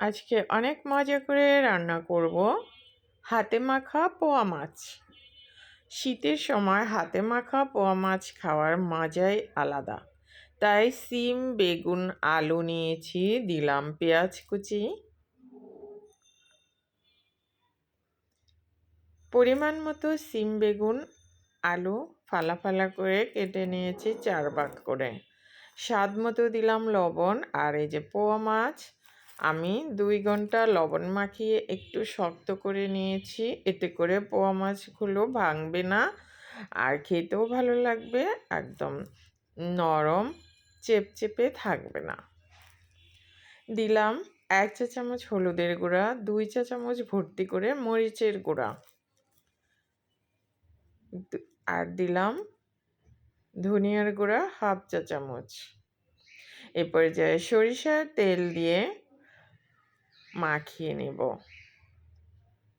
আজকে অনেক মজা করে রান্না করব। হাতে মাখা পোয়া মাছ। শীতের সময় হাতে মাখা পোয়া মাছ খাওয়ার মজাই আলাদা। তাই সিম, বেগুন, আলু নিয়েছি, দিলাম পেঁয়াজ কুচি। পরিমাণ মতো সিম, বেগুন, আলু ফালা ফালা করে কেটে নিয়েছি চার ভাগ করে। স্বাদ মতো দিলাম লবণ আর এই যে পোয়া মাছ আমি দুই ঘণ্টা লবণ মাখিয়ে একটু শক্ত করে নিয়েছি। এতে করে পোয়া মাছগুলো ভাঙবে না। আর খেতেও ভালো লাগবে, একদম নরম, চেপচেপে থাকবে না। দিলাম এক চা চামচ হলুদের গুঁড়া, দুই চা চামচ ভর্তি করে মরিচের গুঁড়া। আর দিলাম ধনিয়ার গুঁড়া, হাফ চা চামচ। এ পর্যায়ে সরিষার তেল দিয়ে মাখিয়ে নেব।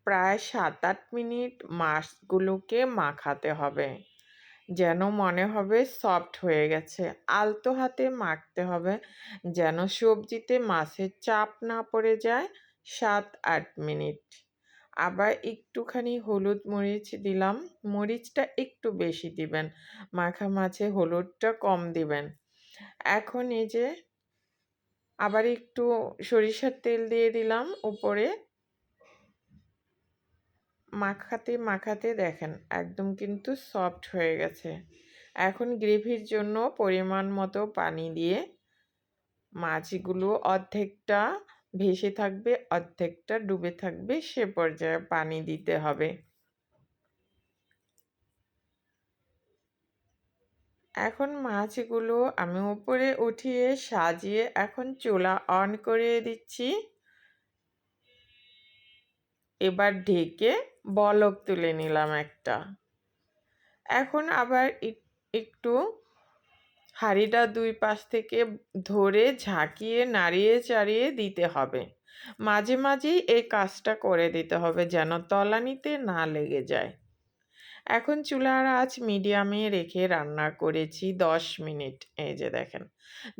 প্রায় সাত আট মিনিট মাছগুলোকে মাখাতে হবে। যেন মনে হবে সফট হয়ে গেছে। আলতো হাতে মাখতে হবে যেন সবজিতে মাছের চাপ না পড়ে যায় সাত আট মিনিট। আবার একটুখানি হলুদ মরিচ দিলাম। মরিচটা একটু বেশি দিবেন। মাখা মাছে হলুদটা কম দিবেন। এখন এই যে আবার একটু সরিষার তেল দিয়ে দিলাম উপরে মাখাতে মাখাতে দেখেন একদম কিন্তু সফট হয়ে গেছে। এখন গ্রেভির জন্য পরিমাণ মতো পানি দিয়ে মাছগুলো অর্ধেকটা ভেসে থাকবে, অর্ধেকটা ডুবে থাকবে, সে পর্যায়ে পানি দিতে হবে। এখন মাছগুলো আমি উপরে উঠিয়ে সাজিয়ে এখন চুলা অন করে দিচ্ছি। এবার ঢেকে বলক তুলে নিলাম একটা। এখন আবার একটু হাঁড়িটা দুই পাশ থেকে ধরে ঝাঁকিয়ে নাড়িয়ে চাড়িয়ে দিতে হবে। মাঝে মাঝেই এই কাজটা করে দিতে হবে যেন তলানিতে না লেগে যায়। এখন চুলার আঁচ মিডিয়ামে রেখে রান্না করেছি দশ মিনিট। এই যে দেখেন,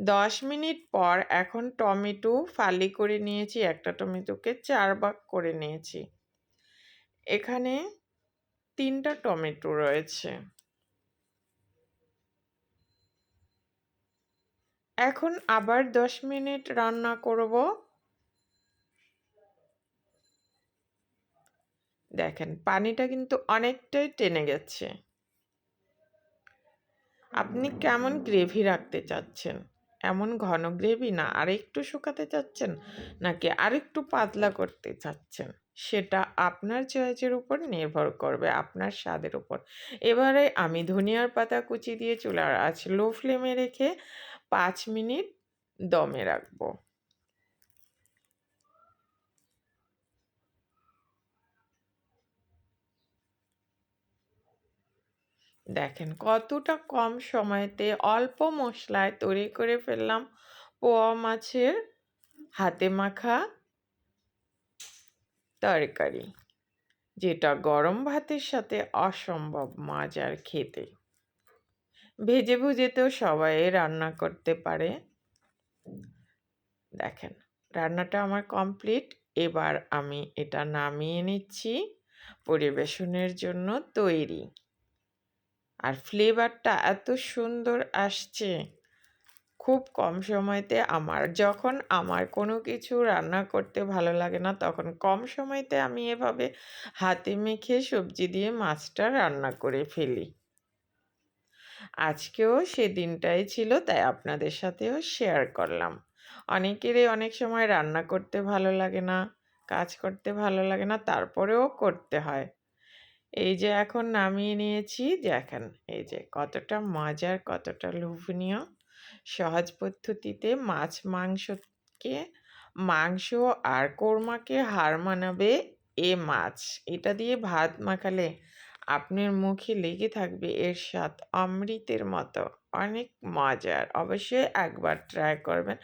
দশ মিনিট পর এখন টমেটো ফালি করে নিয়েছি, একটা টমেটোকে চার ভাগ করে নিয়েছি। এখানে তিনটা টমেটো রয়েছে। এখন আবার দশ মিনিট রান্না করব। দেখেন, পানিটা কিন্তু অনেকটাই টেনে গেছে। আপনি কেমন গ্রেভি রাখতে চাচ্ছেন? এমন ঘন গ্রেভি না আর একটু শুকাতে চাচ্ছেন? নাকি আরেকটু পাতলা করতে চাচ্ছেন? সেটা আপনার চয়েসের উপর নির্ভর করবে, আপনার স্বাদের উপর। এবারে আমি ধনিয়ার পাতা কুচি দিয়ে চুলার আঁচ লো ফ্লেমে রেখে পাঁচ মিনিট দমে রাখব। দেখেন কতটা কম সময়তে অল্প মশলায় তৈরি করে ফেললাম। পোয়া মাছের হাতে মাখা তরকারি, যেটা গরম ভাতের সাথে অসম্ভব মজার খেতে। ভেজে ভুজে তো সবাই রান্না করতে পারে। দেখেন রান্নাটা আমার কমপ্লিট, এবার আমি এটা নামিয়ে নিচ্ছি। পরিবেশনের জন্য তৈরি। আর ফ্লেভারটা এত সুন্দর আসছে। খুব কম সময়তে আমার, যখন আমার কোনো কিছু রান্না করতে ভালো লাগে না, তখন কম সময়তে আমি এভাবে হাতে মেখে সবজি দিয়ে মাছটা রান্না করে ফেলি। আজকেও সেদিনটাই ছিল, তাই আপনাদের সাথেও শেয়ার করলাম। অনেকেরই অনেক সময় রান্না করতে ভালো লাগে না, কাজ করতে ভালো লাগে না, তারপরেও করতে হয়। এই যে এখন নামিয়ে নিয়েছি। দেখেন, এই যে কতটা মজার, কতটা লোভনীয়। সহজ পদ্ধতিতে মাছ মাংসকে মাংস আর কোরমাকে হার মানাবে এ মাছ। এটা দিয়ে ভাত মাখালে আপনার মুখে লেগে থাকবে এর স্বাদ অমৃতের মতো। অনেক মজার। অবশ্যই একবার ট্রাই করবেন।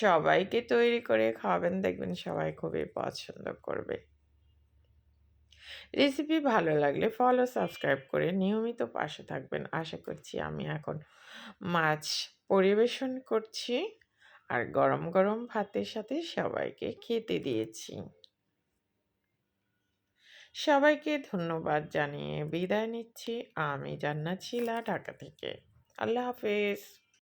সবাইকে তৈরি করে খাওয়াবেন। দেখবেন সবাই খুবই পছন্দ করবে। রেসিপি ভালো লাগলে ফলো, সাবস্ক্রাইব করে নিয়মিত পাশে থাকবেন। আশা করছি আমি এখন মাছ পরিবেশন করছি আর গরম গরম ভাতের সাথে সবাইকে খেতে দিয়েছি। সবাইকে ধন্যবাদ জানিয়ে বিদায় নিচ্ছি। আমি জান্নাত শিলা ঢাকা থেকে। আল্লাহ হাফেজ।